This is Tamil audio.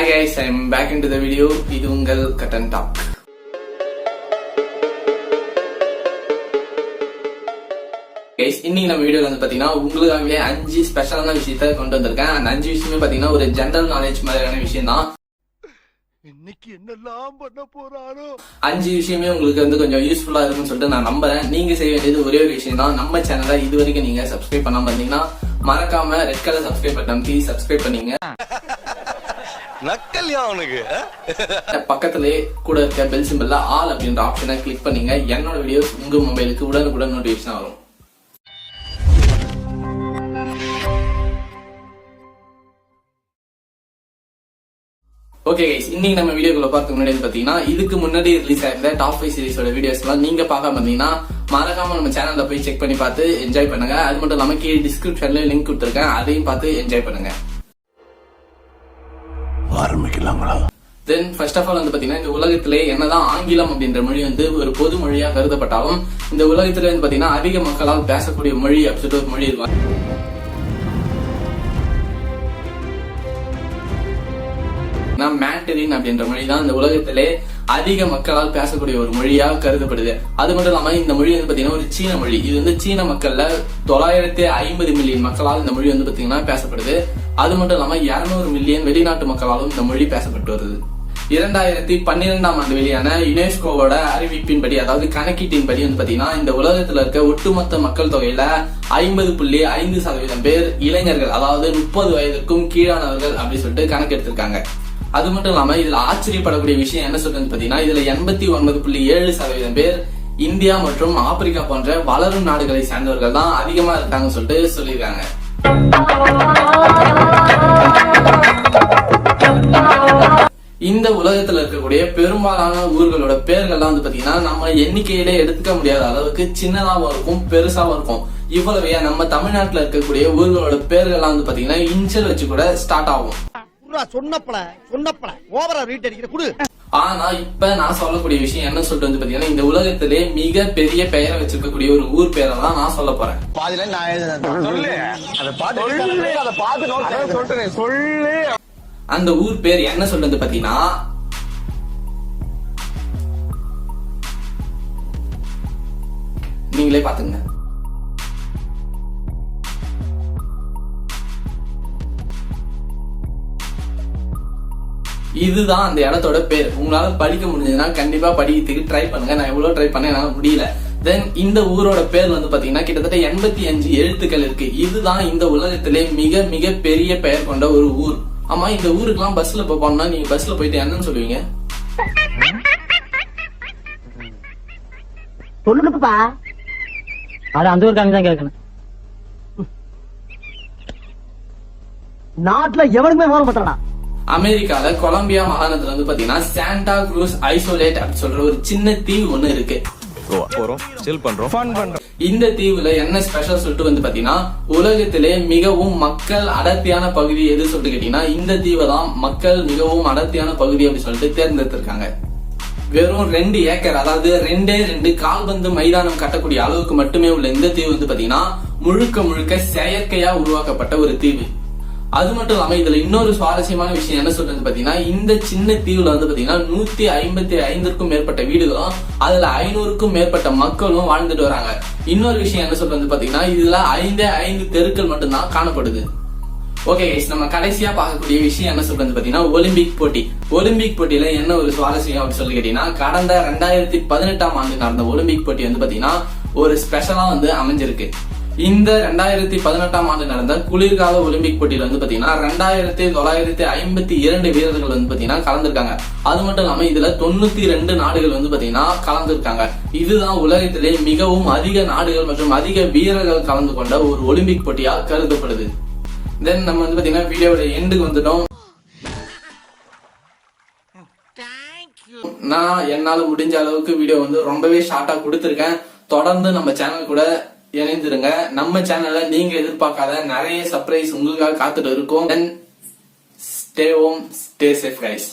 Hi guys I'm back in to the video இது உங்கள் கட்டன் டாக் கைஸ் இன்னைக்கு நம்ம வீடியோல வந்து பாத்தீங்கன்னா உங்களுக்காகவே அஞ்சு ஸ்பெஷலான விஷயத்த கொண்டு வந்திருக்கேன். அந்த அஞ்சு விஷயமே பாத்தீங்கன்னா ஒரு ஜென்ரல் நாலேஜ் மாதிரியான விஷயம் தான் இன்னைக்கு என்னெல்லாம் பண்ண போறாரோ? அஞ்சு விஷயமே உங்களுக்கு வந்து கொஞ்சம் யூஸ்ஃபுல்லா இருக்கும்னு சொல்லிட்டு நான் நம்புறேன். நீங்க செய்ய வேண்டியது ஒரே ஒரு விஷயம் தான் நம்ம சேனலை இது வரைக்கும் நீங்க சப்ஸ்கிரைப் பண்ணாம இருந்தீங்கன்னா மறக்காம ரெட் கலர் சப்ஸ்கிரைப் பட்டன் கீ சப்ஸ்கிரைப் பண்ணீங்க. நக்கல்யா அவனுக்கு பக்கத்திலே கூட இருக்க பெல் சிம்பிள்ல ஆல் அப்படின்ற ஆப்ஷனை கிளிக் பண்ணீங்க. என்னோட வீடியோஸ் உங்க மொபைலுக்கு உடனுக்குடன் நோட்டிபிகேஷன் வரும். ஓகே கைஸ் இன்னைக்கு நம்ம வீடியோக்குள்ள பார்க்க முன்னாடி வந்து பாத்தீங்கன்னா இதுக்கு முன்னாடி ரிலீஸ் ஆயிருந்த டாப் ஃபைவ் சீரிஸோட வீடியோஸ்லாம் நீங்க பார்க்காம இருந்தீங்கன்னா மறக்காம நம்ம சேனல்ல போய் செக் பண்ணி பார்த்து என்ஜாய் பண்ணுங்க. அது மட்டும் இல்லாம கீழே டிஸ்கிரிப்ஷன்ல லிங்க் கொடுத்துருக்கேன். அதையும் பார்த்து என்ஜாய் பண்ணுங்க. தென் ஃபர்ஸ்ட் ஆஃப் ஆல் வந்து பாத்தீங்கன்னா இந்த உலகத்திலே என்னதான் ஆங்கிலம் அப்படின்ற மொழி வந்து ஒரு பொது மொழியா கருதப்பட்டாலும் இந்த உலகத்துல வந்து பாத்தீங்கன்னா அதிக மக்களால் பேசக்கூடிய மொழி அப்படின்னு சொல்லிட்டு ஒரு மொழி இருக்கும் மேண்டரின் அப்படின்ற மொழி தான் இந்த உலகத்திலே அதிக மக்களால் பேசக்கூடிய ஒரு மொழியாக கருதப்படுது. அது மட்டும் இல்லாம இந்த மொழி வந்து பாத்தீங்கன்னா ஒரு சீன மொழி. இது வந்து சீன மக்கள்ல தொள்ளாயிரத்தி ஐம்பது மில்லியன் மக்களால் இந்த மொழி வந்து பாத்தீங்கன்னா பேசப்படுது. அது மட்டும் இல்லாம இருநூறு மில்லியன் வெளிநாட்டு மக்களாலும் இந்த மொழி பேசப்பட்டு வருது. இரண்டாயிரத்தி பன்னிரெண்டாம் ஆண்டு வெளியான யுனெஸ்கோவோட அறிவிப்பின்படி அதாவது கணக்கீட்டின்படி வந்து பாத்தீங்கன்னா இந்த உலகத்துல இருக்க ஒட்டுமொத்த மக்கள் தொகையில ஐம்பது புள்ளி ஐந்து சதவீதம் பேர் இளைஞர்கள் அதாவது முப்பது வயதுக்கும் கீழானவர்கள் அப்படின்னு சொல்லிட்டு கணக்கெடுத்திருக்காங்க. அது மட்டும் இல்லாம இதுல ஆச்சரியப்படக்கூடிய விஷயம் என்ன சொல்றது பாத்தீங்கன்னா இதுல எண்பத்தி ஒன்பது புள்ளி ஏழு சதவீதம் பேர் இந்தியா மற்றும் ஆப்பிரிக்கா போன்ற வளரும் நாடுகளை சேர்ந்தவர்கள் தான் அதிகமா இருக்காங்கன்னு சொல்லிட்டு சொல்லியிருக்காங்க. இந்த உலகத்துல இருக்கக்கூடிய பெரும்பாலான ஊர்களோட பேர்கள்லாம் வந்து பாத்தீங்கன்னா நம்ம எண்ணிக்கையிலே எடுத்துக்க முடியாத அளவுக்கு சின்னதாவும் இருக்கும் பெருசாவும் இருக்கும். இவ்வளவு ஏன் நம்ம தமிழ்நாட்டுல இருக்கக்கூடிய ஊர்களோட பேர்கள்லாம் வந்து பாத்தீங்கன்னா இன்ச்சல் வச்சு கூட ஸ்டார்ட் ஆகும். குடுறா சொன்னப்பல சொன்னப்பல. ஓவரா ரீட் அடிக்கிற குடு. ஆனா இப்ப நான் சொல்லக்கூடிய விஷயம் என்ன சொல்லிட்டு வந்து பாத்தீங்கன்னா இந்த உலகத்திலே மிக பெரிய பெயரை வச்சிருக்கக்கூடிய ஒரு ஊர் பேரை தான் நான் சொல்ல போறேன். பாதியில நான் எழுதுனேன் சொல்லு. அதை பார்த்து சொல்லு. அதை பார்த்து சொல்றேன். சொல்லு. அந்த ஊர் பேர் என்ன சொல்றது பாத்தீங்கன்னா நீங்களே பாத்துங்க இதுதான் அந்த இடத்தோட பேர். உங்களால படிக்க முடிஞ்சதுன்னா கண்டிப்பா படிக்கிறதுக்கு ட்ரை பண்ணுங்க. நான் எவ்வளவு ட்ரை பண்ண என்னால முடியல. தென் இந்த ஊரோட பேர் வந்து பாத்தீங்கன்னா கிட்டத்தட்ட எண்பத்தி அஞ்சு எழுத்துக்கள் இருக்கு. இதுதான் இந்த உலகத்திலே மிக மிக பெரிய பெயர் கொண்ட ஒரு ஊர். ஆமா இந்த ஊருக்குலாம் பஸ்ல போனோம்னா நீங்க பஸ்ல போயிட்டு என்னன்னு சொல்லுவீங்க? சொல்லுங்கப்பா அது அந்த ஊருக்காங்க தான் கேட்கணும். நாட்டுல எவனுக்குமே போக மாட்டானா அமெரிக்கால கொலம்பியா மாகாணத்துல வந்து பாத்தீங்கன்னா சாண்டா குரூஸ் ஐசோலேட் அப்படின்னு சொல்ற ஒரு சின்ன தீவு ஒண்ணு இருக்கு. போறோம். சில் பண்றோம். ஃபன் பண்றோம். இந்த தீவுல என்ன ஸ்பெஷல் சொல்லிட்டு வந்து பாத்தீங்கன்னா உலகத்திலே மிகவும் மக்கள் அடர்த்தியான பகுதி எது சொல்லிட்டு கேட்டீங்கன்னா இந்த தீவை தான் மக்கள் மிகவும் அடர்த்தியான பகுதி அப்படின்னு சொல்லிட்டு தேர்ந்தெடுத்திருக்காங்க. வெறும் ரெண்டு ஏக்கர் அதாவது ரெண்டே ரெண்டு கால்பந்து மைதானம் கட்டக்கூடிய அளவுக்கு மட்டுமே உள்ள இந்த தீவு வந்து பாத்தீங்கன்னா முழுக்க முழுக்க செயற்கையா உருவாக்கப்பட்ட ஒரு தீவு. அது மட்டும் இல்லாம இதுல இன்னொரு சுவாரஸ்யமான விஷயம் என்ன சொல்றது பாத்தீங்கன்னா இந்த சின்ன தீவுல வந்து பாத்தீங்கன்னா நூத்தி ஐம்பத்தி ஐந்திற்கும் மேற்பட்ட வீடுகளும் அதுல ஐநூறுக்கும் மேற்பட்ட மக்களும் வாழ்ந்துட்டு வராங்க. இன்னொரு விஷயம் என்ன சொல்றது பாத்தீங்கன்னா இதுல ஐந்தே ஐந்து தெருக்கள் மட்டும்தான் காணப்படுது. ஓகே கைஸ் நம்ம கடைசியா பார்க்கக்கூடிய விஷயம் என்ன சொல்றது பாத்தீங்கன்னா ஒலிம்பிக் போட்டி. ஒலிம்பிக் போட்டியில என்ன ஒரு சுவாரஸ்யம் அப்படின்னு சொல்லி கேட்டீங்கன்னா கடந்த ரெண்டாயிரத்தி பதினெட்டாம் ஆண்டு நடந்த ஒலிம்பிக் போட்டி வந்து பாத்தீங்கன்னா ஒரு ஸ்பெஷலா வந்து அமைஞ்சிருக்கு. இந்த ரெண்டாயிரத்தி பதினெட்டாம் ஆண்டு நடந்த குளிர்கால ஒலிம்பிக் போட்டியில வந்து பாத்தீங்கன்னா ரெண்டாயிரத்தி தொள்ளாயிரத்தி ஐம்பத்தி இரண்டு வீரர்கள் வந்து பாத்தீங்கன்னா கலந்துருக்காங்க. அது மட்டும் இல்லாம இதுல தொண்ணூத்தி ரெண்டு நாடுகள் வந்து பாத்தீங்கன்னா கலந்துருக்காங்க. இதுதான் உலகத்திலே மிகவும் அதிக நாடுகள் மற்றும் அதிக வீரர்கள் கலந்து கொண்ட ஒரு ஒலிம்பிக் போட்டியா கருதப்படுது. தென் நம்ம வந்து பாத்தீங்கன்னா வீடியோட எண்டுக்கு வந்துட்டோம். நான் என்னால முடிஞ்ச அளவுக்கு வீடியோ வந்து ரொம்பவே ஷார்ட்டா கொடுத்துருக்கேன். தொடர்ந்து நம்ம சேனல் கூட இணைந்திருங்க. நம்ம சேனல்ல நீங்க எதிர்பார்க்காத நிறைய சர்ப்ரைஸ் உங்களுக்காக காத்துட்டு இருக்கோம். Then stay home stay safe guys